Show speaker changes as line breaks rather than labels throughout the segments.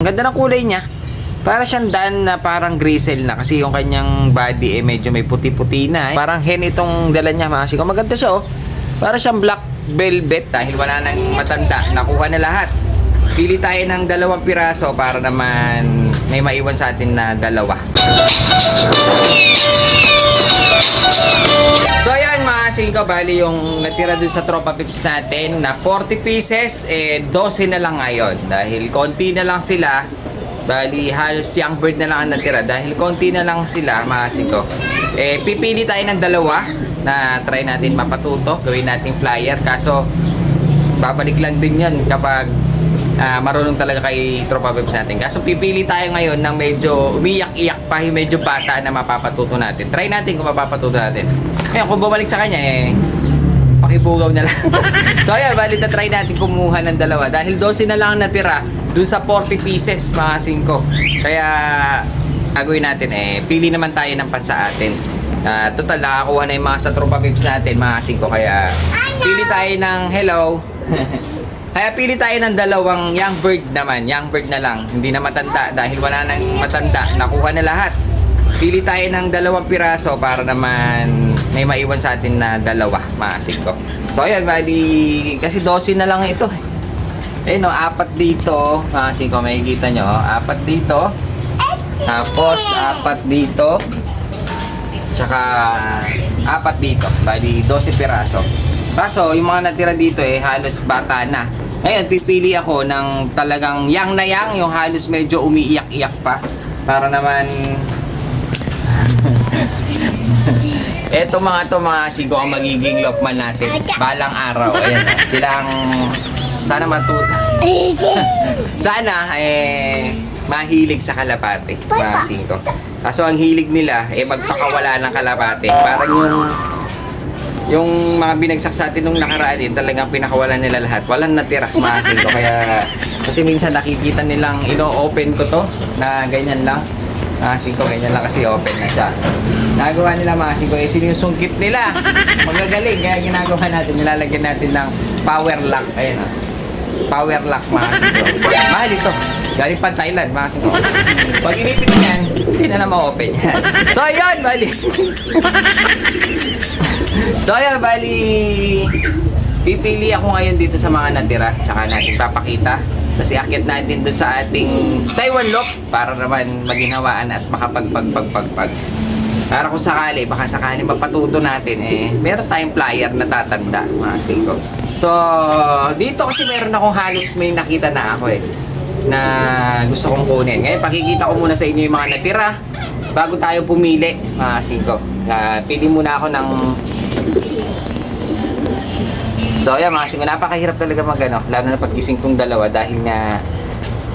Ang ganda ng kulay niya. Para siyang dan na parang grizzle na kasi yung kanyang body eh medyo may puti-puti na eh. Parang hen itong dala niya mga siko. Maganda siya oh. Para siyang black velvet dahil wala nang matanda. Nakuha na lahat. Pili tayo ng dalawang piraso para naman may maiwan sa atin na dalawa. Mga singko, bali yung natira dun sa tropa pips natin na 40 pieces, eh 12 na lang ngayon. Dahil konti na lang sila, bali halos young bird na lang ang natira. Dahil konti na lang sila mga singko. Eh pipili tayo ng dalawa na try natin mapatuto, gawin nating flyer. Kaso babalik lang din yan kapag ah, marunong talaga kay Tropa Peps natin. Kaso pipili tayo ngayon ng medyo umiyak-iyak pa, medyo bata na mapapatuto natin. Try natin kung mapapatuto natin. Ngayon, kung bumalik sa kanya, eh, pakibugaw na lang. so ayan, bali na try natin kumuha ng dalawa. Dahil 12 na lang ang natira dun sa 40 pieces, mga 5. Kaya, gagawin natin eh, pili naman tayo ng pansa atin. Ah, total, nakakuha na yung mga sa tropa pips natin, mga 5. Kaya, pili tayo ng hello. Kaya pili tayo ng dalawang young bird naman. Young bird na lang. Hindi na matanda dahil wala nang matanda. Nakuha na lahat. Pili tayo ng dalawang piraso para naman may maiwan sa atin na dalawa. Maasik ko. So ayan, bali, kasi 12 na lang ito. Eh no, apat dito. Maasik ko, makikita nyo. oh. Apat dito. Tapos, apat dito. Tsaka, apat dito. Bali, 12 piraso. Kaso, yung mga natira dito eh, halos bata na. Ngayon, pipili ako ng talagang yang na yang, yung halos medyo umiiyak-iyak pa. Para naman... Eto mga to mga sigo ang magiging lokman natin. Balang araw. Ayan. oh. Sila ang... Sana matuto. Sana eh mahilig sa kalapate, mga singko. Kaso ang hilig nila eh magpakawala ng kalapate. Parang yung yung mga binagsak sa atin nung nakaraan din, talagang pinakawalan nila lahat. Walang natira, mga singko. Kaya kasi minsan nakikita nilang ino-open ko to na ganyan lang. Mga singko, ganyan lang kasi open na siya. Nagawa nila mga singko, eh sinusungkit nila. Magagaling, kaya ginagawa natin, nilalagyan natin ng power lock. Ayan ah power lock mga singko. Mahal ito. Galing pa Thailand mga singko. Pag inipit yan, hindi na lang ma-open yan. So ayun, bali. So ayun, bali. Pipili ako ngayon dito sa mga natira. Tsaka natin papakita. Kasi akit natin doon sa ating Taiwan lock para naman maginhawaan at makapagpagpagpagpag. Para kung sakali, baka sakali mapatuto natin eh, meron tayong flyer na tatanda, mga singko. So, dito kasi meron akong halos may nakita na ako eh, na gusto kong kunin. Ngayon, pakikita ko muna sa inyo yung mga natira bago tayo pumili, mga singko. Uh, pili muna ako ng... So, yan mga singko, napakahirap talaga mag ano, lalo na pagkising kong dalawa dahil nga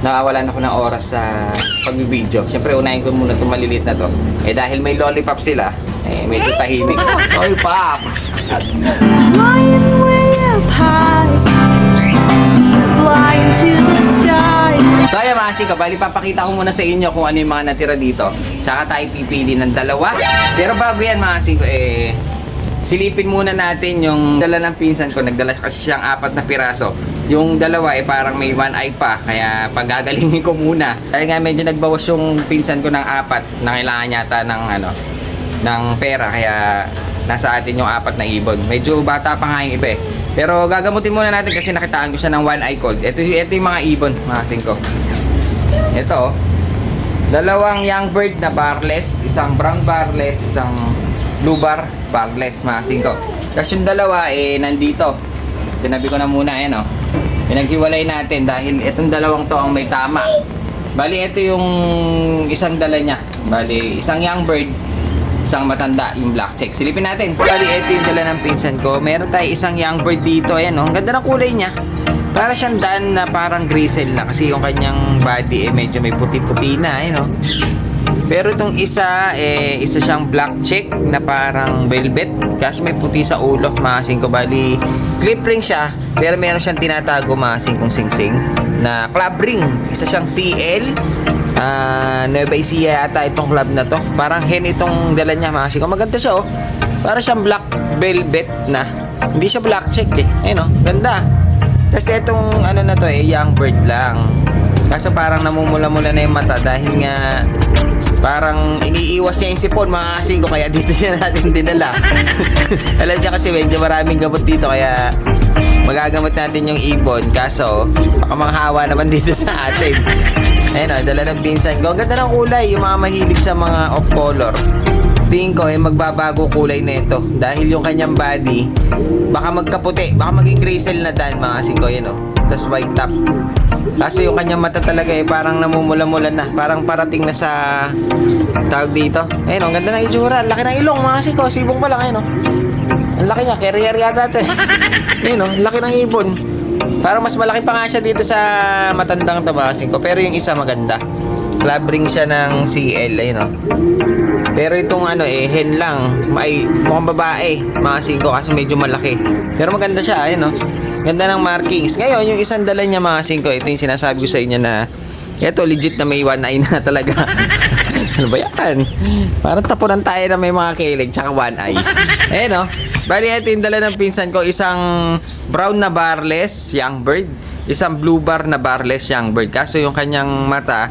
nawawalan ako ng oras sa pagbibideo. Siyempre, unahin ko muna itong maliliit na to. Eh, dahil may lollipop sila, eh, medyo tahimik. Oy, pop!
Flying way up high, flying to the sky.
So, ayan mga sika, bali papakita ko muna sa inyo kung ano yung mga natira dito. Tsaka tayo pipili ng dalawa. Pero bago yan mga sika, eh, silipin muna natin yung dala ng pinsan ko. Nagdala kasi siyang apat na piraso. Yung dalawa eh parang may one eye pa. Kaya pagagalingin ko muna. Dahil nga medyo nagbawas yung pinsan ko ng apat na kailangan yata ng ano, ng pera. Kaya nasa atin yung apat na ibon. Medyo bata pa nga yung iba eh. Pero gagamutin muna natin kasi nakitaan ko siya ng one eye cold. Ito, ito yung mga ibon, mga singko. Ito, oh. dalawang young bird na barless, isang brown barless, isang blue bar barless, mga singko. Tapos yung dalawa, eh, nandito. Tinabi ko na muna, ayan, oh. Pinaghiwalay natin dahil itong dalawang to ang may tama. Bali, ito yung isang dala niya. Bali, isang young bird, isang matanda, yung black check. Silipin natin. Bali, ito yung dala ng pinsan ko. Meron tayo isang young bird dito. Ayan, oh. Ang ganda ng kulay niya. Para siyang dan na parang grizzle na kasi yung kanyang body eh medyo may puti-puti na, eh, no? Pero itong isa, eh, isa siyang black check na parang velvet. Kasi may puti sa ulo, mga ko bali. Clip ring siya, pero meron siyang tinatago mga kong sing-sing na club ring. Isa siyang CL. Ah, Nueva Ecija yata itong club na to. Parang hen itong dala niya mga singko. Maganda siya oh. Para siyang black velvet na. Hindi siya black check eh. Ayun oh, ganda. Kasi itong ano na to eh, young bird lang. Kaso parang namumula-mula na yung mata dahil nga parang iniiwas niya yung sipon mga kasing ko kaya dito siya natin dinala. Alam niya kasi medyo maraming gamot dito kaya magagamot natin yung ibon kaso baka manghawa naman dito sa atin. Ayun o, dala ng pinsan ko. Ang ganda ng kulay, yung mga mahilig sa mga off color. Tingin ko, eh, magbabago kulay na ito. Dahil yung kanyang body, baka magkaputi, baka maging grizzle na dan mga singko, yun o. Tapos white top. Kaso yung kanyang mata talaga eh, parang namumula-mula na. Parang parating na sa tawag dito. Ayun ang ganda ng itsura. Laki ng ilong mga singko, sibong pa lang, ayun o. Ang laki niya, carrier yata ito eh. Ayun o, ang laki ng ibon. Parang mas malaki pa nga siya dito sa matandang tabasin ko. Pero yung isa maganda. Club ring siya ng CL, ayun o. Pero itong ano eh, hen lang. May, mukhang babae. Mga singko kasi medyo malaki. Pero maganda siya, ayun o. Ganda ng markings. Ngayon, yung isang dala niya mga singko, ito yung sinasabi ko sa inyo na ito legit na may one eye na talaga. ano ba yan? Parang tapunan tayo na may mga kilig tsaka one eye. Eh no? Bali, ito yung dala ng pinsan ko. Isang brown na barless young bird. Isang blue bar na barless young bird. Kaso yung kanyang mata,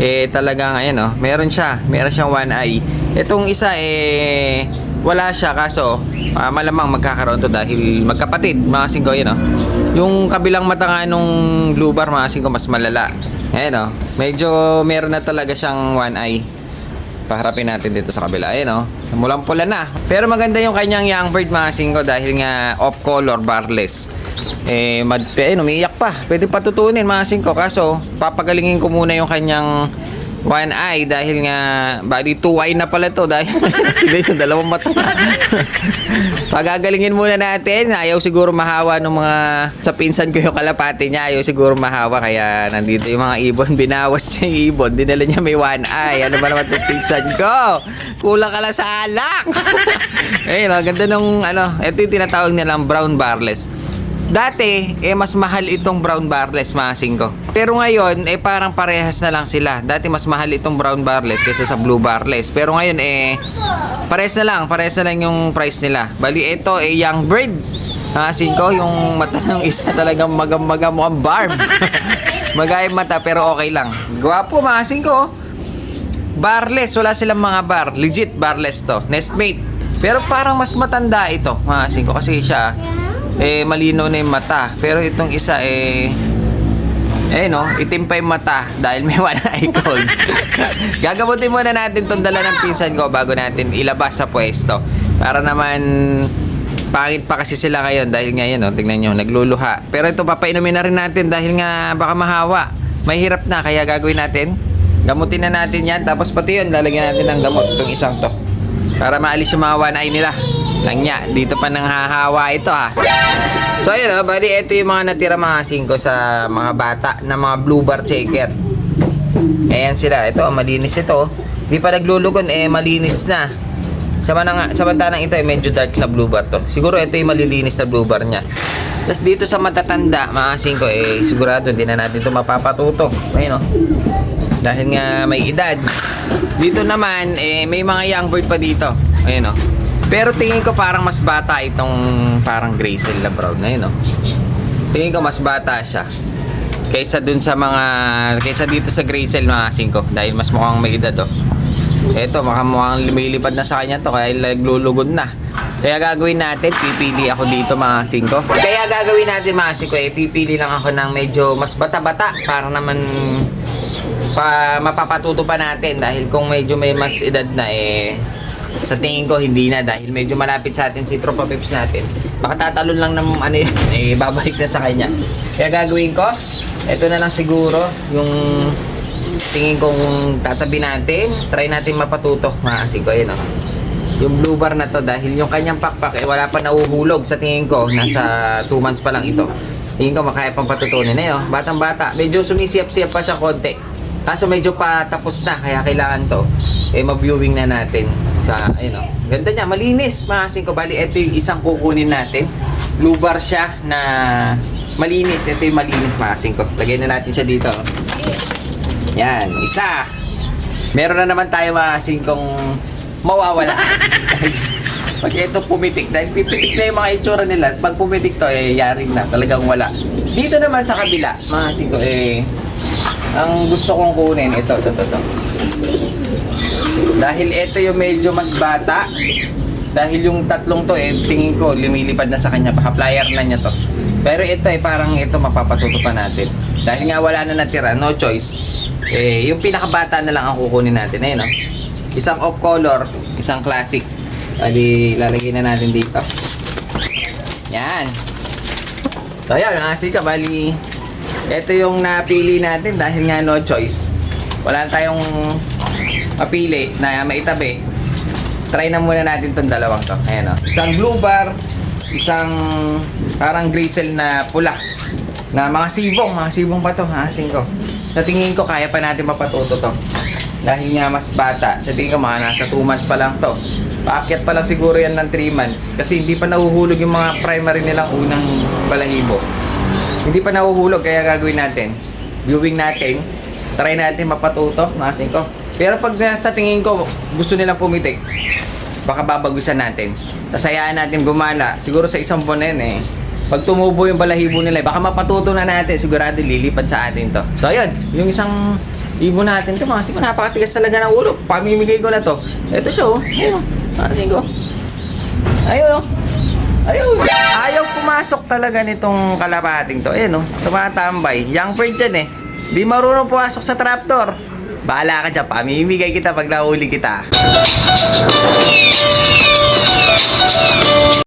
eh talagang ayan no, meron siya. Meron siyang one eye. Itong isa eh wala siya kaso ah, malamang magkakaroon to dahil magkapatid mga singko yun no? yung kabilang mata nga nung blue bar mga singko mas malala. Ayan no? medyo meron na talaga siyang one eye. Paharapin natin dito sa kabila. Ayan no? mulang pula na. Pero maganda yung kanyang young bird mga singko dahil nga off color barless. Eh, mad, eh umiiyak pa. Pwede patutunin mga singko. Kaso papagalingin ko muna yung kanyang one eye dahil nga bali two eye na pala to dahil yung dalawang mata. Pagagalingin muna natin. Ayaw siguro mahawa ng mga sa pinsan ko yung kalapati niya ayaw siguro mahawa kaya nandito yung mga ibon. Binawas niya yung ibon dinala niya may one eye. Ano ba naman itong pinsan ko? Kulang ka lang sa alak. Ayun ang ganda nung ano ito yung tinatawag nilang brown barless Dati, eh mas mahal itong brown barless mga singko. Pero ngayon, eh parang parehas na lang sila. Dati mas mahal itong brown barless kaysa sa blue barless. Pero ngayon, eh parehas na lang. Parehas na lang yung price nila. Bali, ito, eh young bird. Mga singko, yung mata ng isa talagang magam-maga mo ang barb. Magayang mata pero okay lang. Gwapo mga singko. Barless, wala silang mga bar. Legit barless to. Nestmate. Pero parang mas matanda ito, mga singko. Kasi siya, eh, malinaw na yung mata. Pero itong isa, eh, eh no, itim pa yung mata dahil may one eye cold. Gagamutin muna natin tong dala ng pinsan ko bago natin ilabas sa pwesto. Para naman pangit pa kasi sila ngayon dahil ngayon, no, tingnan nyo, nagluluha. Pero ito, papainumin na rin natin dahil nga baka mahawa. May hirap na, kaya gagawin natin. Gamutin na natin yan. Tapos pati yun, lalagyan natin ng gamot itong isang to. Para maalis yung mga one eye nila. Langya, dito pa nang hahawa ito ha. So ayun oh, bali ito yung mga natira mga singko sa mga bata na mga blue bar checker. Ayan sila, ito malinis ito. Di pa naglulugon eh malinis na. Samanang, samantalang ito eh medyo dark na blue bar to. Siguro ito yung malilinis na blue bar niya. Tapos dito sa matatanda mga singko eh sigurado hindi na natin ito mapapatuto. Ayun oh. Dahil nga may edad. Dito naman eh may mga young bird pa dito. Ayun oh. Pero tingin ko parang mas bata itong parang Graysel na brown na yun, no? Tingin ko mas bata siya. Kaysa dun sa mga, kaysa dito sa Graysel mga ko dahil mas mukhang may edad, oh. Eto, baka mukhang lumilipad na sa kanya to kaya naglulugod na. Kaya gagawin natin, pipili ako dito mga singko. Kaya gagawin natin mga singko, eh, pipili lang ako ng medyo mas bata-bata para naman pa mapapatuto pa natin dahil kung medyo may mas edad na eh sa tingin ko hindi na dahil medyo malapit sa atin si Tropa Peps natin. Baka tatalon lang ng ano yun, eh babalik na sa kanya. Kaya gagawin ko, ito na lang siguro yung tingin kong tatabi natin. Try natin mapatuto. Maasin ko, ayun oh. Yung blue bar na to dahil yung kanyang pakpak eh wala pa nauhulog sa tingin ko. Nasa 2 months pa lang ito. Tingin ko makaya pang patutunin. Ayun oh, batang bata. Medyo sumisiyap-siyap pa siya konti. Kaso medyo pa tapos na kaya kailangan to eh ma-viewing na natin sa ayun oh. Ganda niya, malinis. Maasin ko bali ito yung isang kukunin natin. Blue bar siya na malinis. Ito yung malinis maasin ko. Lagyan na natin siya dito. oh. Yan, isa. Meron na naman tayo maasin kong mawawala. Pag ito pumitik, dahil pipitik na yung mga itsura nila, pag pumitik to, eh, yari na, talagang wala. Dito naman sa kabila, mga singko, eh, ang gusto kong kunin, ito, ito, ito, ito. Dahil ito yung medyo mas bata, dahil yung tatlong to eh, tingin ko lumilipad na sa kanya, baka flyer na niya to. Pero ito eh, parang ito mapapatuto pa natin. Dahil nga wala na natira, no choice. Eh, yung pinakabata na lang ang kukunin natin. Ayun, no? Isang off color, isang classic. Bali, lalagay na natin dito. Yan. So, yan, mga sika, bali, ito yung napili natin dahil nga no choice. Wala tayong mapili na maitabi. Try na muna natin tong dalawang to. Ayan o. Isang blue bar, isang parang grizzle na pula. Na mga sibong, mga sibong pa to, ha, ko. Sa tingin ko, kaya pa natin mapatuto to. Dahil nga mas bata. Sa tingin ko, mga nasa 2 months pa lang to. Paakyat pa lang siguro yan ng 3 months. Kasi hindi pa nahuhulog yung mga primary nilang unang balahibo. Hindi pa nahuhulog, kaya gagawin natin. Viewing natin. Try natin mapatuto, mga ko. Pero pag sa tingin ko, gusto nilang pumitik, baka babagusan natin. Tasayaan natin gumala. Siguro sa isang buwan yun eh. Pag tumubo yung balahibo nila, baka mapatuto na natin. Sigurado lilipad sa atin to. So ayun, yung isang ibon natin to, mga siko, napakatigas talaga ng ulo. Pamimigay ko na to. Ito siya oh. Ayun oh. Mga siko. Ayun oh. Ayun. Ayaw pumasok talaga nitong kalapating to. Ayun oh. Tumatambay. Young bird yan eh. Di marunong pumasok sa trapdoor. Bahala ka dyan. Pamimigay kita pag nahuli kita.